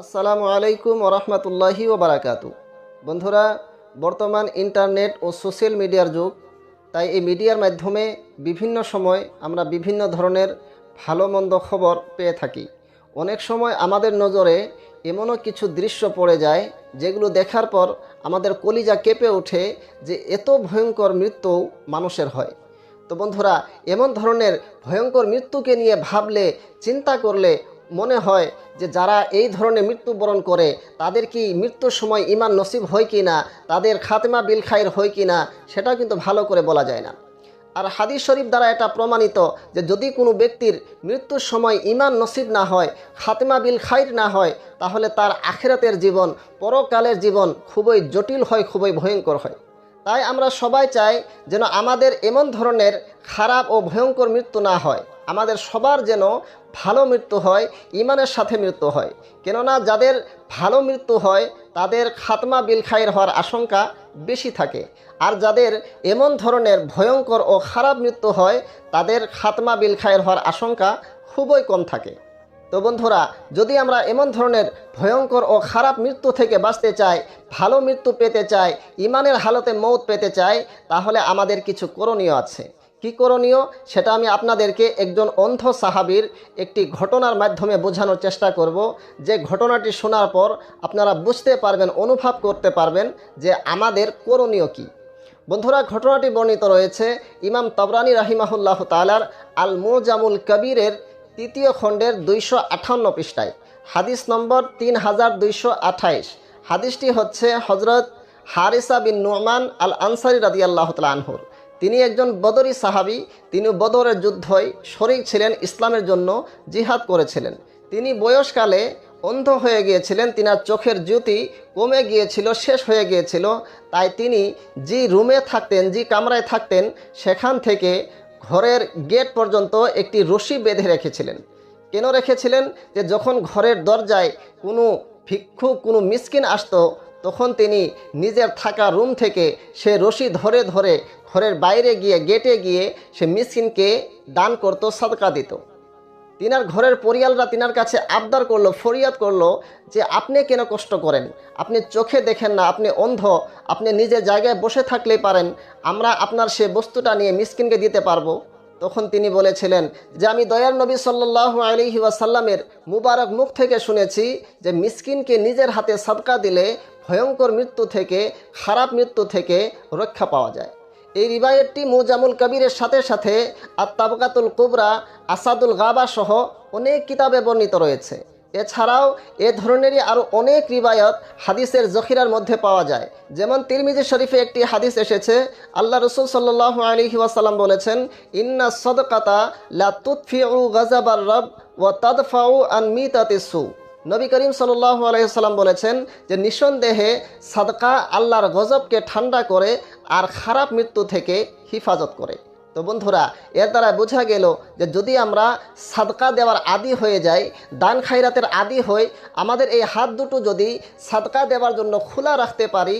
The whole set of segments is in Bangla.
আসসালামু আলাইকুম ওরহমতুল্লাহি ওবারাকাতু। বন্ধুরা, বর্তমান ইন্টারনেট ও সোশ্যাল মিডিয়ার যুগ, তাই এই মিডিয়ার মাধ্যমে বিভিন্ন সময় আমরা বিভিন্ন ধরনের ভালো মন্দ খবর পেয়ে থাকি। অনেক সময় আমাদের নজরে এমনও কিছু দৃশ্য পড়ে যায়, যেগুলো দেখার পর আমাদের কলিজা কেঁপে ওঠে যে এত ভয়ঙ্কর মৃত্যু মানুষের হয়। তো বন্ধুরা, এমন ধরনের ভয়ঙ্কর মৃত্যুকে নিয়ে ভাবলে, চিন্তা করলে মনে হয় যে যারা এই ধরনের মৃত্যুবরণ করে, তাদের কি মৃত্যুর সময় ইমান নসিব হয় কি না, তাদের খাতেমা বিল খায়ের হয় কি না, সেটাও কিন্তু ভালো করে বলা যায় না। আর হাদিস শরীফ দ্বারা এটা প্রমাণিত যে যদি কোনো ব্যক্তির মৃত্যুর সময় ইমান নসিব না হয়, খাতেমা বিল খাইর না হয়, তাহলে তার আখেরাতের জীবন, পরকালের জীবন খুবই জটিল হয়, খুবই ভয়ঙ্কর হয়। তাই আমরা সবাই চাই যেন আমাদের এমন ধরনের খারাপ ও ভয়ঙ্কর মৃত্যু না হয়। আমাদের সবার যেন ভালো মৃত্যু হয়, ইমানের সাথে মৃত্যু হয়। কেননা যাদের ভালো মৃত্যু হয়, তাদের খাতমা বিল খায়ের হওয়ার আশঙ্কা বেশি থাকে। আর যাদের এমন ধরনের ভয়ঙ্কর ও খারাপ মৃত্যু হয়, তাদের খাতমা বিল খায়ের হওয়ার আশঙ্কা খুবই কম থাকে। তো বন্ধুরা, যদি আমরা এমন ধরনের ভয়ঙ্কর ও খারাপ মৃত্যু থেকে বাঁচতে চাই, ভালো মৃত্যু পেতে চাই, ইমানের হালতে মৌত পেতে চাই, তাহলে আমাদের কিছু করণীয় আছে। কি করণীয় সেটা আমি আপনাদেরকে একজন অন্ধ সাহাবির একটি ঘটনার মাধ্যমে বোঝানোর চেষ্টা করব। যে ঘটনাটি শোনার পর আপনারা বুঝতে পারবেন, অনুভব করতে পারবেন যে আমাদের করণীয় কী। বন্ধুরা, ঘটনাটি বর্ণিত রয়েছে ইমাম তবরানী রাহিমাহুল্লাহ তালার আল মোজামুল কবিরের তৃতীয় খণ্ডের দুইশো আঠান্ন পৃষ্ঠায়। হাদিস নম্বর তিন হাজার দুইশো আঠাইশ। হাদিসটি হচ্ছে হজরত হারিসা বিন নোমান আল আনসারি রাদি আল্লাহ আনহুর। তিনি একজন বদরি সাহাবি, তিনি বদরের যুদ্ধই শরিক ছিলেন ইসলামের জন্য, জিহাদ করেছিলেন। তিনি বয়সকালে অন্ধ হয়ে গিয়েছিলেন, তিনার চোখের জ্যোতি কমে গিয়েছিল, শেষ হয়ে গিয়েছিল। তাই তিনি যে রুমে থাকতেন, যে কামরায় থাকতেন, সেখান থেকে ঘরের গেট পর্যন্ত একটি রশি বেঁধে রেখেছিলেন। কেন রেখেছিলেন? যে যখন ঘরের দরজায় কোনো ভিক্ষুক কোনো মিসকিন আসতো তখন তিনি নিজের থাকা রুম থেকে সে রশি ধরে ধরে ঘরের বাইরে গিয়ে গেটে গিয়ে সে মিসকিনকে দান করত, সদকা দিত। তিনার ঘরের পরিয়ালরা তিনার কাছে আবদার করল, ফরিয়াদ করল যে, আপনি কেন কষ্ট করেন? আপনি চোখে দেখেন না, আপনি অন্ধ, আপনি নিজের জায়গায় বসে থাকলেই পারেন, আমরা আপনার সে বস্তুটা নিয়ে মিসকিনকে দিতে পারব। তখন তিনি বলেছিলেন যে, আমি দয়ার নবী সাল্লাহ আলহি ওয়াসাল্লামের মুবারক মুখ থেকে শুনেছি যে, মিসকিনকে নিজের হাতে সাদকা দিলে ভয়ঙ্কর মৃত্যু থেকে, খারাপ মৃত্যু থেকে রক্ষা পাওয়া যায়। এই রিবায়তটি মুজামুল কবিরের সাথে সাথে আত্মাবকাতুল কুবরা, আসাদুল গাবা সহ অনেক কিতাবে বর্ণিত রয়েছে। এছাড়াও এ ধরনেরই আরও অনেক রিবায়ত হাদিসের জখিরার মধ্যে পাওয়া যায়। যেমন তিরমিজি শরীফে একটি হাদিস এসেছে, আল্লাহ রসুল সাল্লাহ আলহি ওয়াসাল্লাম বলেছেন, ইন্না সদকাতা লা তুৎফিউ গাজাবার রব ও তাদফাউ আন মিতাতিসু নবী করিম সাল্লাহ আলহিসাল্লাম বলেছেন যে নিঃসন্দেহে সাদকা আল্লাহর গজবকে ঠান্ডা করে আর খারাপ মৃত্যু থেকে হিফাজত করে। তো বন্ধুরা, এর দ্বারা বোঝা গেল যে যদি আমরা সাদকা দেওয়ার আদি হয়ে যাই, দান খাইরাতের আদি হই, আমাদের এই হাত দুটো যদি সাদকা দেওয়ার জন্য খোলা রাখতে পারি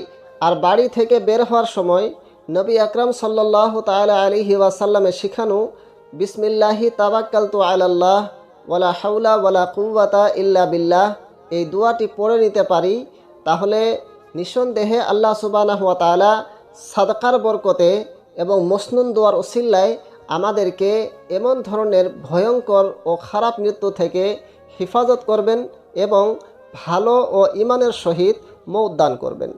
আর বাড়ি থেকে বের হওয়ার সময় নবী আকরম সাল্লাহ তালা আলিহি ওয়াসাল্লামে শিখানো, বিসমিল্লাহি তাবাক্কাল তো আল্লাহ ওয়ালা হাউলা ওয়ালা কুওয়াতা ইল্লা বিল্লাহ, এই দোয়াটি পড়ে নিতে পারি, তাহলে নিঃসন্দেহে আল্লাহ সুবানা হুয়া তালা সাদকার বরকতে এবং মসনুন দোয়ার ওসিল্লায় আমাদেরকে এমন ধরনের ভয়ঙ্কর ও খারাপ মৃত্যু থেকে হেফাজত করবেন এবং ভালো ও ইমানের সহিত মৌদান করবেন।